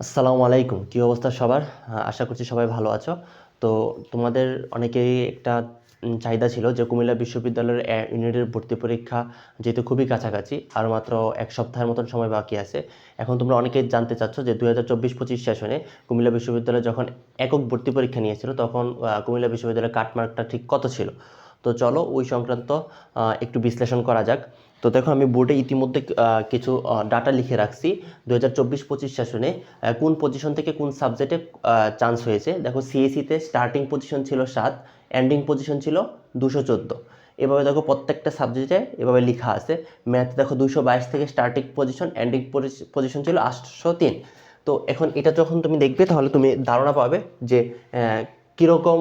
আসসালামু আলাইকুম। কী অবস্থা সবার? আশা করছি সবাই ভালো আছো। তো তোমাদের অনেকেরই একটা চাহিদা ছিল যে কুমিল্লা বিশ্ববিদ্যালয়ের ইউনিটের ভর্তি পরীক্ষা যেহেতু খুবই কাছাকাছি, আর মাত্র এক সপ্তাহের মতন সময় বাকি আছে। এখন তোমরা অনেকেই জানতে চাচ্ছ যে দুই হাজার চব্বিশ পঁচিশ সেশনে কুমিল্লা বিশ্ববিদ্যালয় যখন একক ভর্তি পরীক্ষা নিয়েছিল, তখন কুমিল্লা বিশ্ববিদ্যালয়ের কাটমার্কটা ঠিক কত ছিল? তো চলো ওই সংক্রান্ত একটু বিশ্লেষণ করা যাক। তো দেখো আমি বোর্ডে ইতিমধ্যে কিছু ডাটা লিখে রাখছি। দু হাজার চব্বিশ পঁচিশ সেশনে কোন পজিশন থেকে কোন সাবজেক্টে চান্স হয়েছে? দেখো সিএসিতে স্টার্টিং পজিশন ছিল সাত এন্ডিং পজিশন ছিল দুশো চোদ্দ। এভাবে দেখো প্রত্যেকটা সাবজেক্টে এভাবে লেখা আছে। ম্যাথ দেখো দুশো বাইশ থেকে স্টার্টিং পজিশন এন্ডিং পজিশন ছিল আটশো তিন। তো এখন এটা যখন তুমি দেখবে, তাহলে তুমি ধারণা পাবে যে কীরকম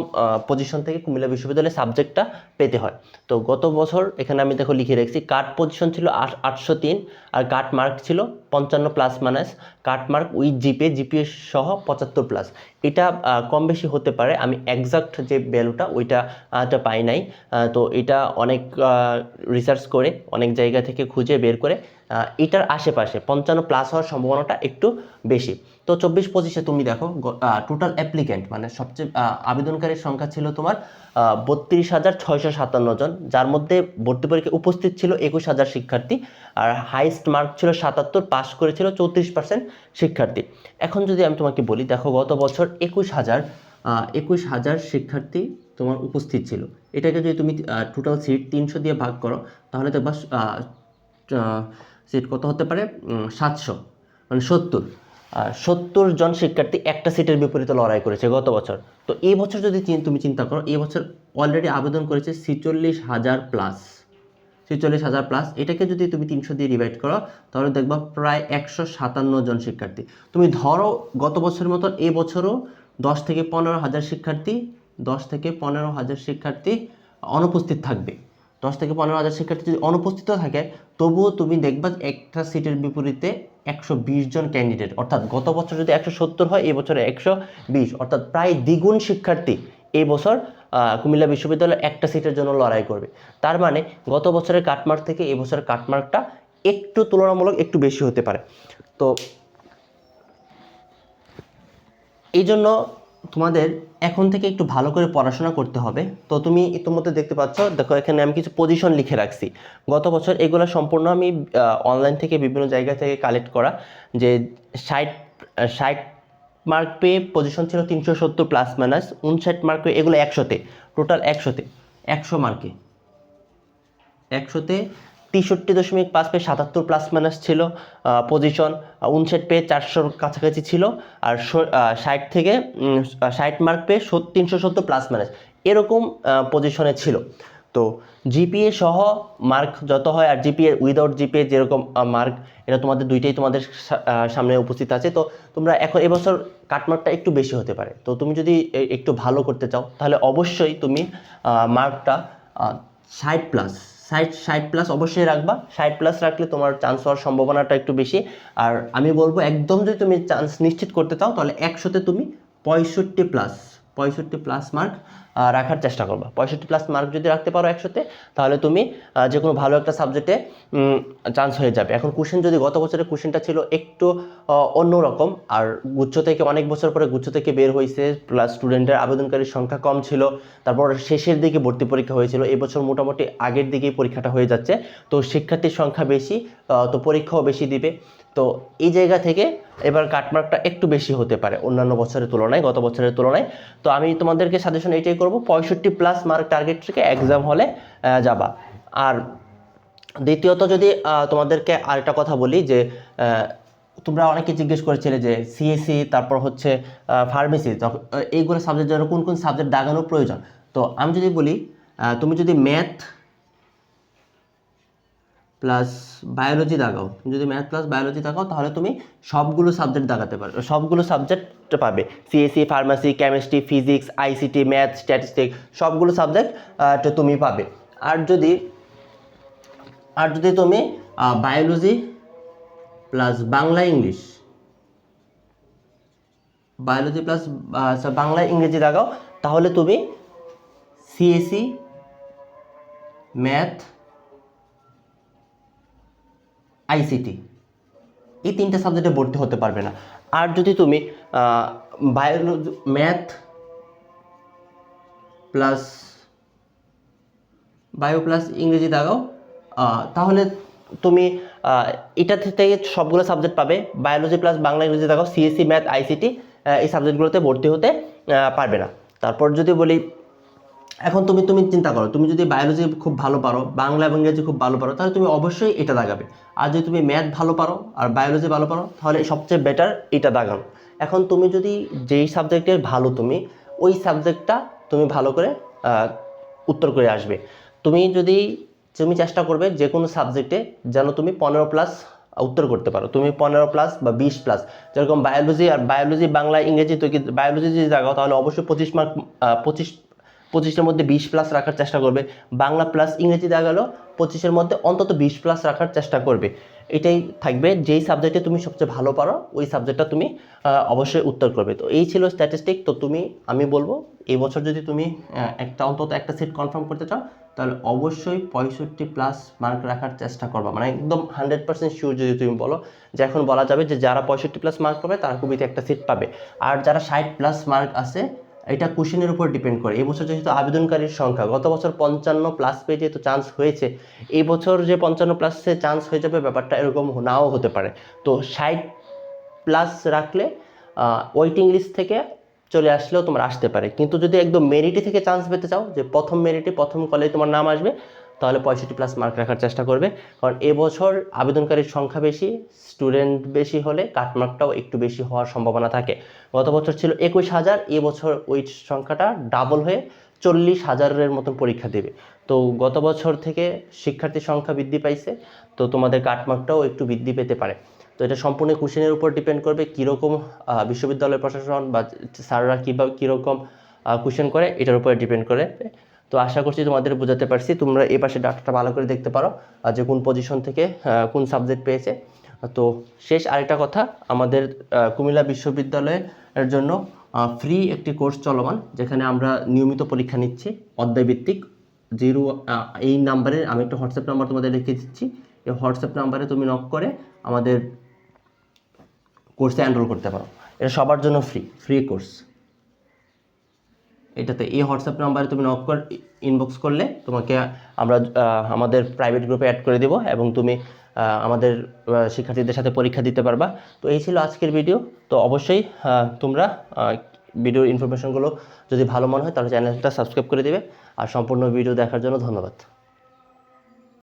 পজিশন থেকে কুমিল্লা বিশ্ববিদ্যালয়ে সাবজেক্টটা পেতে হয়। তো গত বছর এখানে আমি দেখো লিখে রেখেছি কাট পজিশন ছিল আটশো তিন আর কাট মার্ক ছিল পঞ্চান্ন plus minus cut mark with GPay GPA সহ পঁচাত্তর প্লাস এটা কম বেশি হতে পারে। আমি একজাক্ট যে ভ্যালুটা ওইটা পাই নাই। তো এটা অনেক রিসার্চ করে, অনেক জায়গা থেকে খুঁজে বের করে এটার আশেপাশে পঞ্চান্ন প্লাস হওয়ার সম্ভাবনাটা একটু বেশি। তো চব্বিশ পঁচিশে তুমি দেখো টোটাল অ্যাপ্লিক্যান্ট মানে সবচেয়ে আবেদনকারীর সংখ্যা ছিল তোমার বত্রিশ হাজার ছয়শো সাতান্ন জন। যার মধ্যে ভর্তি পরীক্ষায় উপস্থিত ছিল একুশ হাজার শিক্ষার্থী। আর হাইস্ট মার্ক ছিল সাতাত্তর পাস করেছিল চৌত্রিশ পার্সেন্ট শিক্ষার্থী। এখন যদি আমি তোমাকে বলি, দেখো গত বছর একুশ হাজার একুশ হাজার শিক্ষার্থী তোমার উপস্থিত ছিল। এটাকে যদি তুমি টোটাল সিট তিনশো দিয়ে ভাগ করো, তাহলে তো দেখবা সিট কত হতে পারে? সাতশো মানে সত্তর। সত্তর জন শিক্ষার্থী একটা সিটের বিপরীতে লড়াই করেছে গত বছর। তো এই বছর যদি তুমি চিন্তা করো, এই বছর অলরেডি আবেদন করেছে ছিচল্লিশ হাজার প্লাস ছেচল্লিশ হাজার প্লাস এটাকে যদি তুমি তিনশো দিয়ে ডিভাইড করো, তাহলে দেখবা প্রায় একশো সাতান্ন জন শিক্ষার্থী। তুমি ধরো গত বছরের মতো এই বছরও দশ থেকে পনেরো হাজার শিক্ষার্থী, দশ থেকে পনেরো হাজার শিক্ষার্থী অনুপস্থিত থাকবে। দশ থেকে পনেরো হাজার শিক্ষার্থী যদি অনুপস্থিত থাকে, তবুও তুমি দেখবা একটা সিটের বিপরীতে একশো বিশ জন ক্যান্ডিডেট অর্থাৎ গত বছর যদি একশো সত্তর হয় এই বছরে একশো বিশ। অর্থাৎ প্রায় দ্বিগুণ শিক্ষার্থী এই বছর কুমিল্লা বিশ্ববিদ্যালয় একটা সিটের জন্য লড়াই করবে। তার মানে গত বছরের কাটমার্ক থেকে এই বছরের কাটমার্কটা একটু তুলনামূলক একটু বেশি হতে পারে। তো এই জন্য তোমাদের এখন থেকে একটু ভালো করে পড়াশোনা করতে হবে। তো তুমি ইতিমধ্যে দেখতে পাচ্ছ, দেখো এখানে আমি কিছু পজিশন লিখে রাখছি। গত বছর এগুলো সম্পূর্ণ আমি অনলাইন থেকে বিভিন্ন জায়গা থেকে কালেক্ট করা যে ষাট ষাট মার্ক পেয়ে পজিশন ছিল তিনশো সত্তর প্লাস মাইনাস উনষাট মার্ক পেয়ে এগুলো একশোতে টোটাল একশোতে, একশো মার্কে একশোতে তেষট্টি দশমিক পাঁচ পেয়ে সাতাত্তর প্লাস মাইনাস ছিল পজিশন উনষাট পেয়ে চারশোর কাছাকাছি ছিল, আর ষাট থেকে ষাট মার্ক পেয়ে তিনশো সত্তর প্লাস মাইনাস এরকম পজিশনে ছিল। তো জিপিএ সহ মার্ক যত হয় আর জিপিএ উইদাউট জিপিএ যেরকম মার্ক এটা তোমাদের দুইটাই তোমাদের সামনে উপস্থিত আছে। তো তোমরা এখন এবছর কাটমার্কটা একটু বেশি হতে পারে। তো তুমি যদি একটু ভালো করতে চাও, তাহলে অবশ্যই তুমি মার্কটা ষাট প্লাস ষাট ষাট প্লাস অবশ্যই রাখবা। ষাট প্লাস রাখলে তোমার চান্স হওয়ার সম্ভাবনাটা একটু বেশি। আর আমি বলব, একদম যদি তুমি চান্স নিশ্চিত করতে চাও, তাহলে একশোতে তুমি পঁয়ষট্টি প্লাস পঁয়ষট্টি প্লাস মার্ক রাখার চেষ্টা করবা। পঁয়ষট্টি প্লাস মার্ক যদি রাখতে পারো একশোতে তাহলে তুমি যে কোনো ভালো একটা সাবজেক্টে চান্স হয়ে যাবে। এখন কোশ্চেন যদি গত বছরের কোশ্চেনটা ছিল একটু অন্যরকম আর গুচ্ছ থেকে অনেক বছর পরে গুচ্ছ থেকে বের হয়েছে প্লাস স্টুডেন্টের আবেদনকারীর সংখ্যা কম ছিল, তারপর শেষের দিকে ভর্তি পরীক্ষা হয়েছিল, এবছর মোটামুটি আগের দিকেই পরীক্ষাটা হয়ে যাচ্ছে। তো শিক্ষার্থীর সংখ্যা বেশি তো পরীক্ষাও বেশি দিবে। তো এই জায়গা থেকে এবার কাটমার্কটা একটু বেশি হতে পারে অন্যান্য বছরের তুলনায়, গত বছরের তুলনায়। তো আমি তোমাদেরকে সাজেশন এটাই করব, পঁয়ষট্টি প্লাস মার্ক টার্গেট থেকে এক্সাম হলে যাবা। আর দ্বিতীয়ত যদি তোমাদেরকে আরেকটা কথা বলি যে তোমরা অনেকে জিজ্ঞেস করেছিলে যে সিএসসি তারপর হচ্ছে ফার্মেসি এইগুলো সাবজেক্ট জন্য কোন কোন সাবজেক্ট দাগানো প্রয়োজন? তো আমি যদি বলি তুমি যদি ম্যাথ প্লাস বায়োলজি দাগাও। যদি ম্যাথ প্লাস বায়োলজি দাগাও, তাহলে তুমি সবগুলো সাবজেক্ট দাগাতে পারবে সবগুলো সাবজেক্ট পাবে। CSC pharmacy chemistry physics ICT math statistic সবগুলো সাবজেক্ট তুমি পাবে। আর যদি আর যদি তুমি biology plus Bangla English biology plus Bangla ইংরেজি লাগাও তাহলে তুমি সিএসসি ম্যাথ আইসিটি। এই তিনটা সাবজেক্টে ভর্তি হতে পারবে না। আর যদি তুমি biology math plus bio plus ইংরেজি দাগাও তাহলে তুমি এটা থেকে সবগুলো সাবজেক্ট পাবে। বায়োলজি প্লাস বাংলা, ইংরেজি দাগাও সিএসসি ম্যাথ আইসিটি এই সাবজেক্টগুলোতে ভর্তি হতে পারবে না। তারপর যদি বলি এখন তুমি তুমি চিন্তা করো, তুমি যদি বায়োলজি খুব ভালো পারো, বাংলা এবং ইংরেজি খুব ভালো পারো, তাহলে তুমি অবশ্যই এটা দাগাবে। আর যদি তুমি ম্যাথ ভালো পারো আর বায়োলজি ভালো পারো, তাহলে সবচেয়ে বেটার এটা দাগানো। এখন তুমি যদি যেই সাবজেক্টের ভালো তুমি, ওই সাবজেক্টটা তুমি ভালো করে উত্তর করে আসবে। তুমি যদি, তুমি চেষ্টা করবে যে কোনো সাবজেক্টে যেন তুমি পনেরো প্লাস উত্তর করতে পারো। তুমি পনেরো প্লাস বা বিশ প্লাস যেরকম বায়োলজি আর বায়োলজি বাংলা ইংরেজি তো বায়োলজি যদি জাগাও তাহলে অবশ্যই পঁচিশ মার্ক পঁচিশ পঁচিশের মধ্যে বিশ প্লাস রাখার চেষ্টা করবে। বাংলা প্লাস ইংরেজি দেখা গেল, পঁচিশের মধ্যে অন্তত বিশ প্লাস রাখার চেষ্টা করবে। এটাই থাকবে, যেই সাবজেক্টে তুমি সবচেয়ে ভালো পারো, ওই সাবজেক্টটা তুমি অবশ্যই উত্তর করবে। তো এই ছিল স্ট্যাটিস্টিক তো তুমি, আমি বলব, এই বছর যদি তুমি একটা, অন্তত একটা সিট কনফার্ম করতে চাও, তাহলে অবশ্যই পঁয়ষট্টি প্লাস মার্ক রাখার চেষ্টা করবা। মানে একদম হান্ড্রেড পার্সেন্ট শিওর যদি তুমি বলো, যে এখন বলা যাবে যে যারা পঁয়ষট্টি প্লাস মার্ক পাবে, তারা খুবই একটা সিট পাবে। আর যারা ষাট প্লাস মার্ক আছে এটা কোশ্চেনের উপর ডিপেন্ড করে। এই বছর যেহেতু আবেদনকারীর সংখ্যা, গত বছর পঞ্চান্ন প্লাস পেয়ে যেহেতু চান্স হয়েছে। এই বছর যে পঞ্চান্ন প্লাসে চান্স হয়ে যাবে ব্যাপারটা এরকম নাও হতে পারে। তো ষাট প্লাস রাখলে ওয়েটিং লিস্ট থেকে চলে আসলেও তোমার আসতে পারে। কিন্তু যদি একদম মেরিটে থেকে চান্স পেতে চাও, যে প্রথম মেরিটে প্রথম কলেজে তোমার নাম আসবে তাহলে পঁয়ষট্টি প্লাস মার্ক রাখার চেষ্টা করবে। কারণ এবছর আবেদনকারীর সংখ্যা বেশি স্টুডেন্ট বেশি হলে কাটমার্কটাও একটু বেশি হওয়ার সম্ভাবনা থাকে। গত বছর ছিল একুশ হাজার, এবছর ওই সংখ্যাটা ডাবল হয়ে চল্লিশ হাজারের মতন পরীক্ষা দেবে। তো গত বছর থেকে শিক্ষার্থীর সংখ্যা বৃদ্ধি পাইছে, তো তোমাদের কাটমার্কটাও একটু বৃদ্ধি পেতে পারে। তো এটা সম্পূর্ণ কোশ্চেনের উপর ডিপেন্ড করবে কীরকম বিশ্ববিদ্যালয় প্রশাসন বা স্যাররা কীভাবে কীরকম কোশ্চেন করে, এটার উপরে ডিপেন্ড করে তো আশা করছি তোমাদের বোঝাতে পারছি। তোমরা এই পাশে ডাটাটা ভালো করে দেখতে পারো যে কোন পজিশন থেকে কোন সাবজেক্ট পেয়েছে। তো শেষ আরেকটা কথা, আমাদের কুমিল্লা বিশ্ববিদ্যালয়ের জন্য ফ্রি একটি কোর্স চলমান, যেখানে আমরা নিয়মিত পরীক্ষা নিচ্ছি, অধ্যায়ভিত্তিক জিরো এই নাম্বারে আমি একটা হোয়াটসঅ্যাপ নাম্বার তোমাদের রেখে দিচ্ছি। এই হোয়াটসঅ্যাপ নাম্বারে তুমি নক করে আমাদের কোর্সে এনরোল করতে পারো। এটা সবার জন্য ফ্রি ফ্রি কোর্স এটাতে এই হোয়াটসঅ্যাপ নাম্বারে তুমি নক কর ইনবক্স করলে তোমাকে আমরা আমাদের প্রাইভেট গ্রুপে অ্যাড করে দেব এবং তুমি আমাদের শিক্ষার্থীদের সাথে পরীক্ষা দিতে পারবা। তো এই ছিল আজকের ভিডিও তো অবশ্যই তোমরা ভিডিওর ইনফরমেশনগুলো যদি ভালো মনে হয় তাহলে চ্যানেলটা সাবস্ক্রাইব করে দেবে। আর সম্পূর্ণ ভিডিও দেখার জন্য ধন্যবাদ।